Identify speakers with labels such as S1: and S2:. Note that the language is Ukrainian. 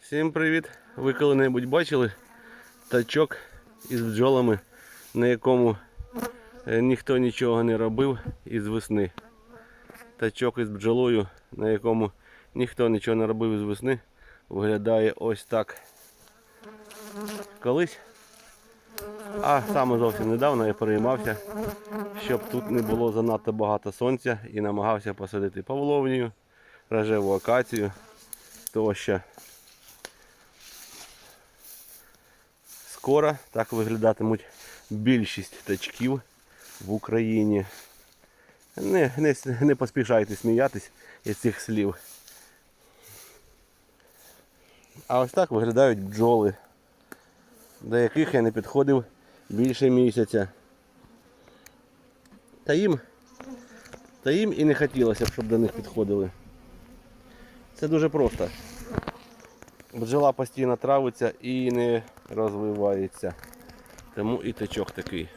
S1: Всім привіт! Ви коли-небудь бачили тачок із бджолами, на якому е, ніхто нічого не робив із весни. Тачок із бджолою, на якому ніхто нічого не робив із весни, виглядає ось так. Колись, а саме зовсім недавно я переймався, щоб тут не було занадто багато сонця і намагався посадити павловнію, рожеву акацію тощо. Скоро так виглядатимуть більшість тачків в Україні. Не, не, не поспішайте сміятись із цих слів. А ось так виглядають бджоли, до яких я не підходив більше місяця. Та їм, та їм і не хотілося б, щоб до них підходили. Це дуже просто. Бджола постійно травиться і не розвивається. Тому і течок такий.